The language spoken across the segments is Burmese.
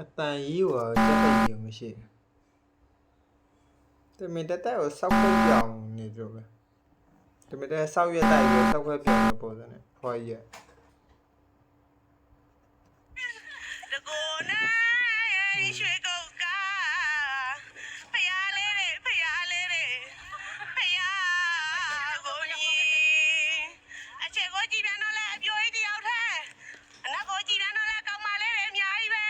အတန်ကြီးကိုစက်တက်ကြီးကိုမရှိဘူးတမင်တက်တက်ကိုစောက်ခွက်ပြောင်းနေကြပဲတမင်တက်စောက်ရက်တိုက်ပြီးစောက်ခွက်ပြောင်းနေပုံစံနဲ့ဖွာကြီးရ တကိုနဲ့ရွှေကုတ်ကဖယားလေးတွေဖယားလေးတွေဖယားကိုကြီးအချက်ကိုကြည့်ပြန်တော့လဲအပြိုကြီးတယောက်ထဲအနောက်ကိုကြည့်ပြန်တော့လဲကောင်မလေးတွေအများကြီးပဲ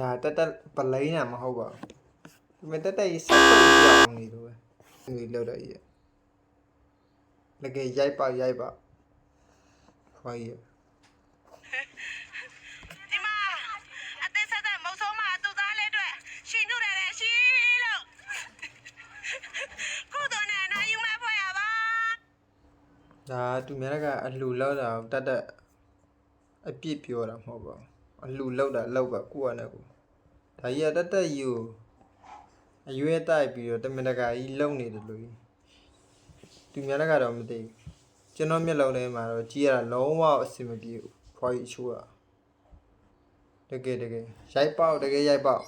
ဒါတက်တက်ပလိန်းတာမဟုတ်ပါဘူးတမင်တက်တက်ကြီးစောက်ခွက်ပြောင်းနေလို့ပဲဒီလောက်တော့ကြီးရလကယ်ရိုက်ပါရိုက်ပါဖွာကြီးရဒီမှာအသက်ဆက်တဲ့မုတ်ဆုံးမသူ့သားလေးအတွက်ရှင်ညူတယ်တဲ့ရှင်လို့ကုသိုလ်နဲ့နိုင်ယူမဲ့ဖွဲ့ရပါဒါသူများကအလှလောက်တာကိုတက်တက်အပြစ်ပြောတာမဟုတ်ပါဘူး အလှလောက်တာလောက်ပါကိုယ့်အနေကိုဒါကြီးကတက်တက်ကြီးကိုအရွယ်တိုက်ပြီးတော့တမင်တကာကြီးလုံနေတယ်လို့ကြီးသူများကတော့မသိဘူးကျွန်တော်မျက်လုံးထဲမှာတော့ကြီးရတာလုံးဝအဆင်မပြေဘူးဖွာကြီးချိုးတာတကယ်တကယ်ရိုက်ပေါက်တကယ်ရိုက်ပေါက်